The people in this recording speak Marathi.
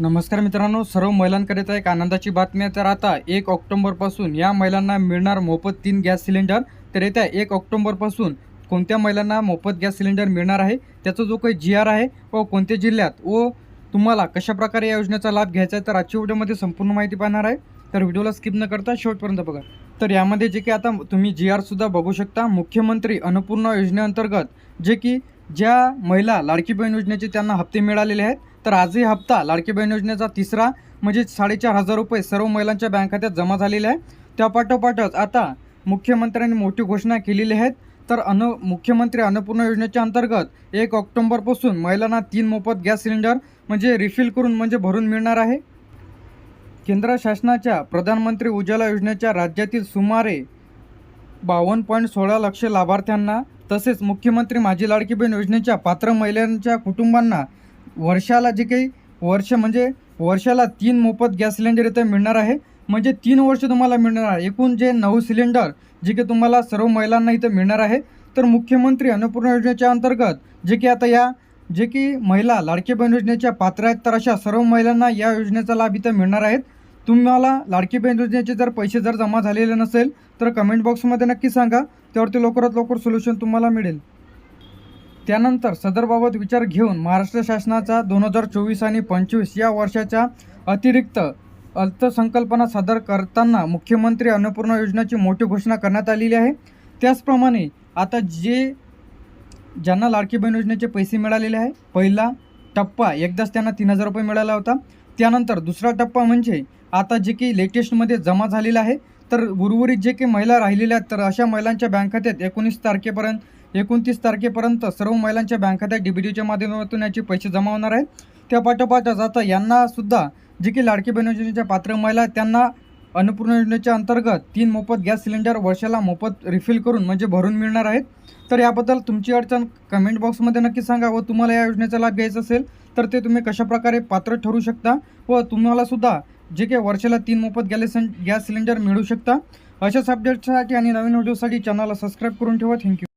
नमस्कार मित्रांनो सर्व महिलांकरिता एक आनंदाची बातमी आहे. तर आता एक ऑक्टोंबरपासून या महिलांना मिळणार मोफत तीन गॅस सिलेंडर. तर येत्या एक ऑक्टोबरपासून कोणत्या महिलांना मोफत गॅस सिलेंडर मिळणार आहे? त्याचा जो काही जी आर आहे व कोणत्या जिल्ह्यात व तुम्हाला कशाप्रकारे या योजनेचा लाभ घ्यायचा आहे तर आजच्या व्हिडिओमध्ये संपूर्ण माहिती पाहणार आहे. तर व्हिडिओला स्किप न करता शेवटपर्यंत बघा. तर यामध्ये जे की आता तुम्ही जी आरसुद्धा बघू शकता. मुख्यमंत्री अन्नपूर्णा योजनेअंतर्गत जे की ज्या महिला लाडकी बहीण योजनेचे त्यांना हप्ते मिळालेले आहेत तर आजही हप्ता लाडकी बहीण योजनेचा तिसरा म्हणजे साडेचार हजार रुपये सर्व महिलांच्या बँक खात्यात जमा झालेले आहे. त्यापाठोपाठच आता मुख्यमंत्र्यांनी मोठी घोषणा केलेली आहेत. तर अन मुख्यमंत्री अन्नपूर्णा योजनेच्या अंतर्गत एक ऑक्टोबरपासून महिलांना तीन मोफत गॅस सिलेंडर म्हणजे रिफिल करून म्हणजे भरून मिळणार आहे. केंद्र शासनाच्या प्रधानमंत्री उज्ज्वला योजनेच्या राज्यातील सुमारे बावन्न पॉईंट सोळा लक्ष लाभार्थ्यांना तसेच मुख्यमंत्री माझी लाडकी बहीण योजनेच्या पात्र महिलांच्या कुटुंबांना वर्षाला जे काही वर्ष म्हणजे वर्षाला तीन मोफत गॅस सिलेंडर इथे मिळणार आहे. म्हणजे तीन वर्ष तुम्हाला मिळणार आहे. एकूण जे नऊ सिलेंडर जे की तुम्हाला सर्व महिलांना इथं मिळणार आहे. तर मुख्यमंत्री अन्नपूर्णा योजनेच्या अंतर्गत जे की आता या जे की महिला लाडकी बहीण योजनेच्या पात्र आहेत तर अशा सर्व महिलांना या योजनेचा लाभ इथं मिळणार आहेत. तुम्हाला लाडकी बहीण योजनेचे जर पैसे जर जमा झालेले नसेल तर कमेंट बॉक्समध्ये नक्की सांगा. त्यावरती लवकरात लवकर सोल्युशन तुम्हाला मिळेल. त्यानंतर सदरबाबत विचार घेऊन महाराष्ट्र शासनाचा दोन हजार चोवीस आणि पंचवीस या वर्षाच्या अतिरिक्त अर्थसंकल्पना सादर करताना मुख्यमंत्री अन्नपूर्णा योजनेची मोठी घोषणा करण्यात आलेली आहे. त्याचप्रमाणे आता जे ज्यांना लाडकी बहीण योजनेचे पैसे मिळालेले आहे पहिला टप्पा एकदाच त्यांना तीन हजार रुपये मिळाला होता. त्यानंतर दुसरा टप्पा म्हणजे आता जे की लेटेस्टमध्ये जमा झालेलं आहे. तर उर्वरित जे काही महिला राहिलेल्या आहेत तर अशा महिलांच्या बँक खात्यात एकोणीस तारखेपर्यंत एकोणतीस तारखेपर्यंत सर्व महिलांच्या बँक खात्यात डी बी माध्यमातून याचे पैसे जमा होणार आहेत. त्यापाठोपाठच आता यांना सुद्धा जे की लाडकी बहीण योजनेच्या पात्र महिला आहेत त्यांना अन्नपूर्णा योजनेच्या अंतर्गत तीन मोफत गॅस सिलेंडर वर्षाला मोफत रिफिल करून म्हणजे भरून मिळणार आहेत. तर याबद्दल तुमची अडचण कमेंट बॉक्समध्ये नक्की सांगा व तुम्हाला या योजनेचा लाभ घ्यायचा असेल तर ते तुम्ही कशाप्रकारे पात्र ठरू शकता व तुम्हालासुद्धा जे काही वर्षाला तीन मोफत गॅस गॅस सिलेंडर मिळू शकता. अशाच अपडेट्ससाठी आणि नवीन व्हिडिओसाठी चॅनलला सबस्क्राईब करून ठेवा. थँक्यू